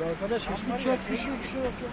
Ya arkadaş hiçbir şey çöp bir şey yok, bir şey yok ya.